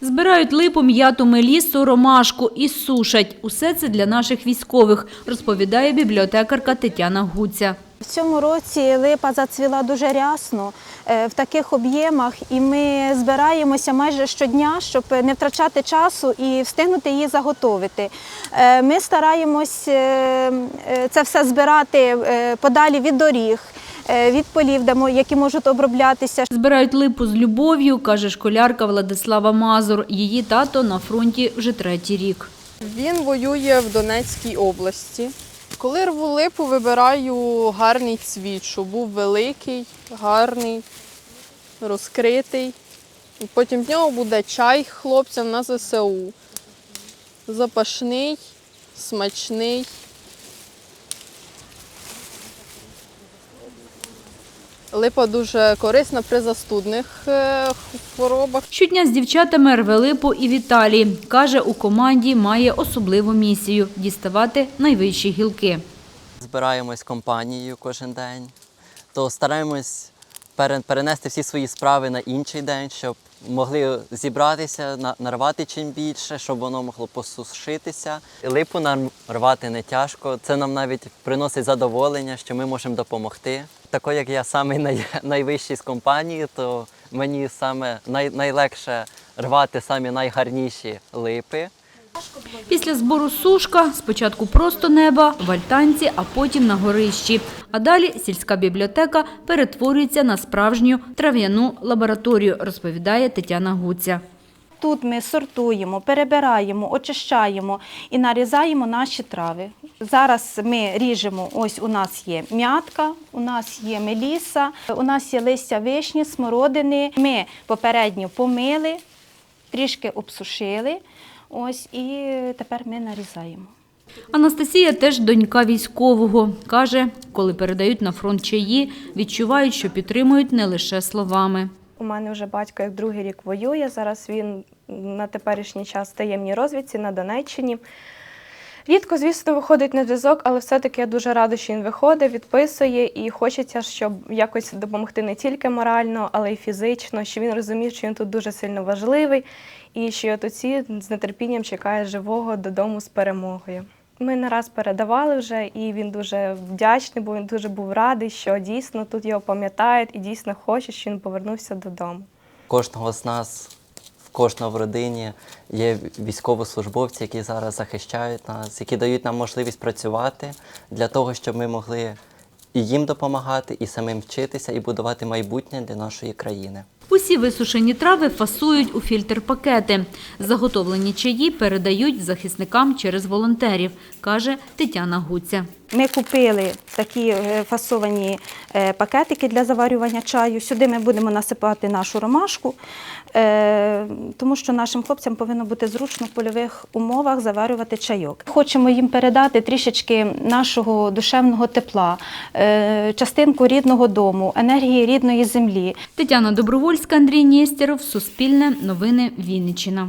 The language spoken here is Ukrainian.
Збирають липу, м'яту, мелісу, ромашку і сушать. Усе це для наших військових, розповідає бібліотекарка Тетяна Гуця. В цьому році липа зацвіла дуже рясно е, в таких об'ємах, і ми збираємося майже щодня, щоб не втрачати часу і встигнути її заготовити. Е, Ми стараємось е, це все збирати подалі від доріг, від полів, які можуть оброблятися. Збирають липу з любов'ю, каже школярка Владислава Мазур. Її тато на фронті вже третій рік. Він воює в Донецькій області. Коли рву липу, вибираю гарний цвіт, щоб був великий, гарний, розкритий. І потім в нього буде чай хлопцям на ЗСУ. Запашний, смачний. Липа дуже корисна при застудних е, хворобах. Щодня з дівчатами рве липу і Віталій. Каже, у команді має особливу місію – діставати найвищі гілки. збираємось компанією кожен день, то стараємось перенести всі свої справи на інший день, щоб могли зібратися, на- нарвати чим більше, щоб воно могло посушитися. Липу нам рвати не тяжко. Це нам навіть приносить задоволення, що ми можемо допомогти. Тако як я самий най- найвищий з компанії, то мені саме най- найлегше рвати самі найгарніші липи. Після збору сушка, спочатку просто неба, в альтанці, а потім на горищі. А далі сільська бібліотека перетворюється на справжню трав'яну лабораторію, розповідає Тетяна Гуця. Тут ми сортуємо, перебираємо, очищаємо і нарізаємо наші трави. Зараз ми ріжемо, ось у нас є м'ятка, у нас є меліса, у нас є листя вишні, смородини. Ми попередньо помили, трішки обсушили. Ось і тепер ми нарізаємо. Анастасія теж донька військового. Каже, коли передають на фронт чаї, відчувають, що підтримують не лише словами. У мене вже батько як другий рік воює. Зараз він на теперішній час в таємній розвідці на Донеччині. Рідко, звісно, виходить на зв'язок, але все-таки я дуже рада, що він виходить, відписує, і хочеться, щоб якось допомогти не тільки морально, але й фізично, щоб він розумів, що він тут дуже сильно важливий, і що от усі з нетерпінням чекає живого додому з перемогою. Ми не раз передавали вже, і він дуже вдячний, бо він дуже був радий, що дійсно тут його пам'ятають і дійсно хоче, що він повернувся додому. кожного з нас, в кожного в родині є військовослужбовці, які зараз захищають нас, які дають нам можливість працювати для того, щоб ми могли і їм допомагати, і самим вчитися, і будувати майбутнє для нашої країни. Усі висушені трави фасують у фільтр-пакети. Заготовлені чаї передають захисникам через волонтерів, каже Тетяна Гуця. Ми купили такі е, фасовані е, пакетики для заварювання чаю. Сюди ми будемо насипати нашу ромашку, е, тому що нашим хлопцям повинно бути зручно в польових умовах заварювати чайок. Хочемо їм передати трішечки нашого душевного тепла, частинку рідного дому, енергії рідної землі. Тетяна Добровольська, Андрій Нєстєров, Суспільне, Новини Вінниччина.